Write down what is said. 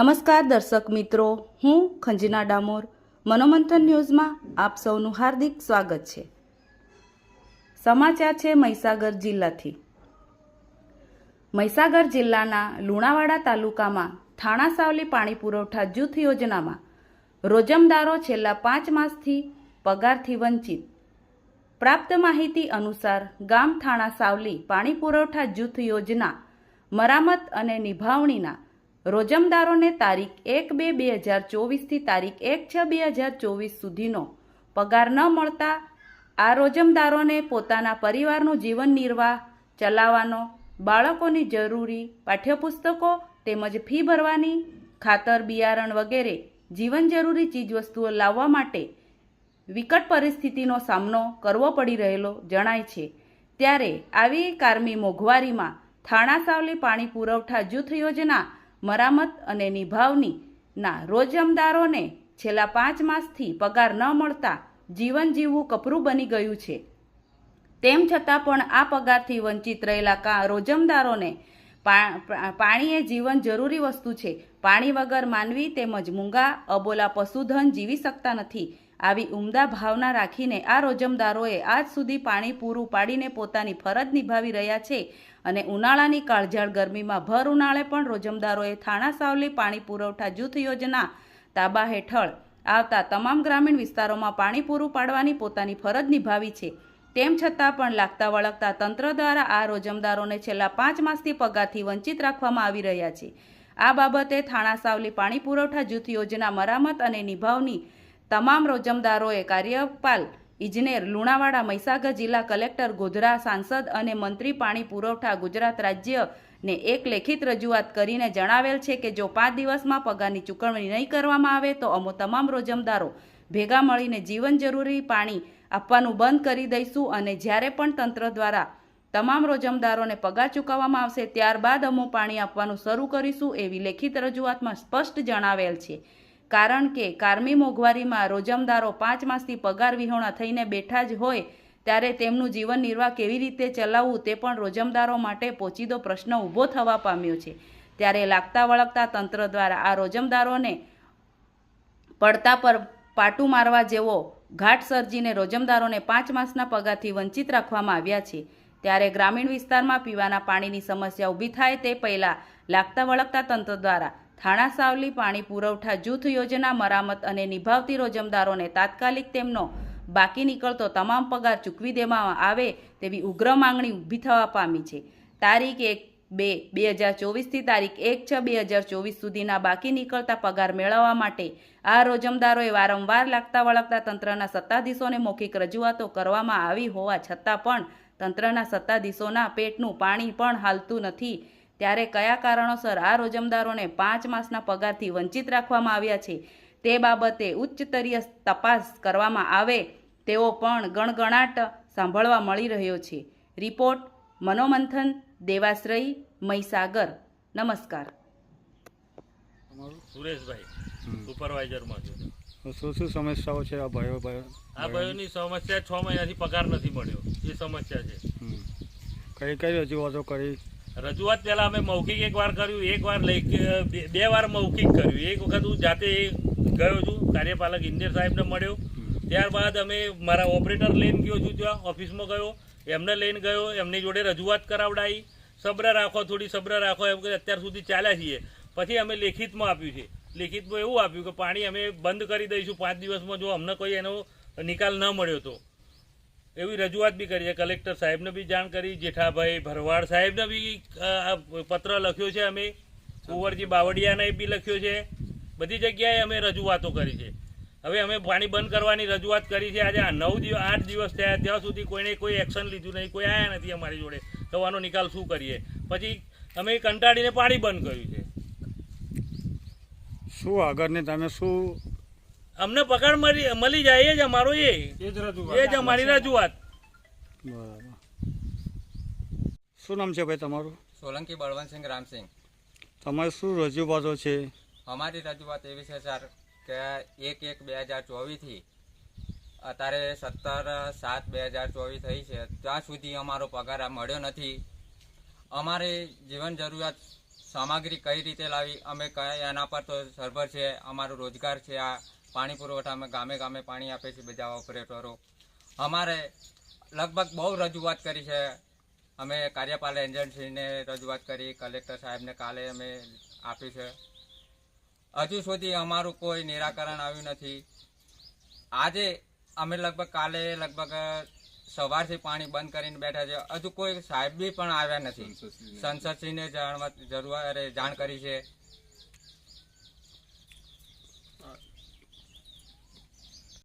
નમસ્કાર દર્શક મિત્રો, હું ખંજના ડામોર. મનોમંથન ન્યૂઝમાં આપ સૌનું હાર્દિક સ્વાગત છે. સમાચાર છે મહીસાગર જિલ્લાથી. મહીસાગર જિલ્લાના લુણાવાડા તાલુકામાં થાણા સાવલી પાણી પુરવઠા જૂથ યોજનામાં રોજમદારો છેલ્લા પાંચ માસથી પગારથી વંચિત. પ્રાપ્ત માહિતી અનુસાર ગામ થાણા સાવલી પાણી પુરવઠા જૂથ યોજના મરામત અને નિભાવણીના રોજમદારોને તારીખ એક બે બે હજાર ચોવીસથી તારીખ એક છ બે હજાર ચોવીસ સુધીનો પગાર ન મળતા આ રોજમદારોને પોતાના પરિવારનું જીવન નિર્વાહ, ચલાવવાનો, બાળકોની જરૂરી પાઠ્યપુસ્તકો તેમજ ફી ભરવાની, ખાતર, બિયારણ વગેરે જીવન જરૂરી ચીજવસ્તુઓ લાવવા માટે વિકટ પરિસ્થિતિનો સામનો કરવો પડી રહેલો જણાય છે. ત્યારે આવી કારમી મોંઘવારીમાં થાણા, સાવલી પાણી પુરવઠા જૂથ યોજના મરામત અને નિભાવની ના રોજમદારોને છેલ્લા પાંચ માસથી પગાર ન મળતા જીવન જીવવું કપરું બની ગયું છે. તેમ છતાં પણ આ પગારથી વંચિત રહેલા કા રોજમદારોને પાણી એ જીવન જરૂરી વસ્તુ છે. પાણી વગર માનવી તેમજ મૂંગા, અબોલા પશુધન જીવી શકતા નથી. આવી ઉમદા ભાવના રાખીને આ રોજમદારોએ આજ સુધી પાણી પૂરું પાડીને પોતાની ફરજ નિભાવી રહ્યા છે અને ઉનાળાની કાળઝાળ ગરમીમાં ભર ઉનાળે પણ રોજમદારોએ થાણા સાવલી પાણી પુરવઠા જૂથ યોજના તાબા હેઠળ આવતા તમામ ગ્રામીણ વિસ્તારોમાં પાણી પૂરું પાડવાની પોતાની ફરજ નિભાવી છે. તેમ છતાં પણ લાગતા વળગતા તંત્ર દ્વારા આ રોજમદારોને છેલ્લા પાંચ માસથી પગારથી વંચિત રાખવામાં આવી રહ્યા છે. આ બાબતે થાણા સાવલી પાણી પુરવઠા જૂથ યોજના મરામત અને નિભાવની તમામ રોજમદારોએ કાર્યપાલ ઇજનેર, લુણાવાડા, મહીસાગર જિલ્લા કલેક્ટર, ગોધરા સાંસદ અને મંત્રી પાણી પુરવઠા, ગુજરાત રાજ્યને એક લેખિત રજૂઆત કરીને જણાવેલ છે કે જો પાંચ દિવસમાં પગારની ચૂકવણી નહીં કરવામાં આવે તો અમો તમામ રોજમદારો ભેગા મળીને જીવન જરૂરી પાણી આપવાનું બંધ કરી દઈશું અને જ્યારે પણ તંત્ર દ્વારા તમામ રોજમદારોને પગાર ચૂકવવામાં આવશે, ત્યારબાદ અમો પાણી આપવાનું શરૂ કરીશું એવી લેખિત રજૂઆતમાં સ્પષ્ટ જણાવેલ છે. કારણ કે કારમી મોંઘવારીમાં રોજમદારો પાંચ માસથી પગાર વિહોણા થઈને બેઠા જ હોય, ત્યારે તેમનું જીવન નિર્વાહ કેવી રીતે ચલાવવું તે પણ રોજમદારો માટે પોચીદો પ્રશ્ન ઊભો થવા પામ્યો છે. ત્યારે લાગતા વળગતા તંત્ર દ્વારા આ રોજમદારોને પડતા પર પાટું મારવા જેવો ઘાટ સર્જીને રોજમદારોને પાંચ માસના પગારથી વંચિત રાખવામાં આવ્યા છે. ત્યારે ગ્રામીણ વિસ્તારમાં પીવાના પાણીની સમસ્યા ઊભી થાય તે પહેલાં લાગતા વળગતા તંત્ર દ્વારા થાણા સાવલી પાણી પુરવઠા જૂથ યોજના મરામત અને નિભાવતી રોજમદારોને તાત્કાલિક તેમનો બાકી નીકળતો તમામ પગાર ચૂકવી દેવામાં આવે તેવી ઉગ્ર માંગણી ઊભી થવા પામી છે. તારીખ એક બે બે હજાર ચોવીસથી તારીખ એક છ બે હજાર ચોવીસ સુધીના બાકી નીકળતા પગાર મેળવવા માટે આ રોજમદારોએ વારંવાર લાગતા વળગતા તંત્રના સત્તાધીશોને મૌખિક રજૂઆતો કરવામાં આવી હોવા છતાં પણ તંત્રના સત્તાધીશોના પેટનું પાણી પણ હાલતું નથી. ત્યારે કયા કારણોસર આ રોજમદારોને પાંચ માસના પગારથી વંચિત રાખવામાં આવ્યા છે તે બાબતે ઉચ્ચસ્તરીય તપાસ કરવામાં આવે તેવો પણ ગણગણાટ સાંભળવા મળી રહ્યો છે. રિપોર્ટ મનોમંથન દેવાશ્રય મહીસાગર. નમસ્કાર. સુરેશભાઈ. સુપરવાઇઝરમાં છું. શું શું સમસ્યાઓ છે આ ભાઈઓ ભાઈઓ? આ ભાઈઓની સમસ્યા છ મહિનાથી પગાર નથી મળ્યો. એ સમસ્યા છે. કઈ કઈ રજૂઆતો કરી? રજૂઆત પહેલાં અમે મૌખિક એક વાર કર્યું એકવાર લઈ બે વાર મૌખિક કર્યું. એક વખત હું જાતે ગયો છું, કાર્યપાલક ઇન્જિનિયર સાહેબને મળ્યો. ત્યારબાદ અમે મારા ઓપરેટર લઈને ગયો છું ત્યાં, ઓફિસમાં ગયો. એમને લઈને ગયો, એમની જોડે રજૂઆત કરાવડાવી સબ્ર રાખો, થોડી સબ્ર રાખો, એમ કે અત્યાર સુધી ચાલ્યા છીએ. પછી અમે લેખિતમાં આપ્યું છે. લેખિતમાં એવું આપ્યું કે પાણી અમે બંધ કરી દઈશું પાંચ દિવસમાં, જો અમને કોઈ એનો નિકાલ ન મળ્યો તો. એવી રજૂઆત બી કરી છે. કલેક્ટર સાહેબને બી જાણ કરી, જેઠાભાઈ ભરવાડ સાહેબને બી પત્ર લખ્યો છે અમે. કુંવરજી બાવળિયાને બી લખ્યો છે. બધી જગ્યાએ અમે રજૂઆતો કરી છે. હવે અમે પાણી બંધ કરવાની રજૂઆત કરી છે. આજે નવ દિવસ આઠ દિવસ થયા. ત્યાં સુધી કોઈને કોઈ એક્શન લીધું નહીં. કોઈ આવ્યા નથી અમારી જોડે. આનો નિકાલ શું કરીએ? પછી અમે કંટાળીને પાણી બંધ કર્યું છે. શું આગળને તમે શું અમને પગાર મળી મળી જાય એ જ અમારો એ. એ જ એ જ અમારી રજૂઆત. બરાબર. શું નામ છે ભાઈ તમારું? સોલંકી બળવંતસિંહ રામસિંહ. તમારે શું રજૂઆતો છે? અમારી રજૂઆત એવી છે સર કે એક એક બે હજાર ચોવીસથી અત્યારે સત્તર સાત બે હજાર ચોવીસ થઈ છે. ત્યાં સુધી અમારો પગાર આ મળ્યો નથી. અમારે જીવન જરૂરિયાત સામગ્રી કઈ રીતે લાવી? અમે કયા એના પર તો સર્ભર છે અમારો રોજગાર છે આ પાણી પુરવઠા અમે ગામે ગામે પાણી આપે છે બધા ઓપરેટરો. અમારે લગભગ બહુ રજૂઆત કરી છે. અમે કાર્યપાલક એજન્સીને રજૂઆત કરી કલેક્ટર સાહેબને કાલે અમે આપી છે. હજુ સુધી અમારું કોઈ નિરાકરણ આવ્યું નથી. આજે અમે લગભગ કાલે લગભગ સવારથી પાણી બંધ કરીને બેઠા છે. હજુ કોઈ સાહેબ બી પણ આવ્યા નથી. સંસદસિંહને જાણવા જરૂર અરે જાણ કરી છે.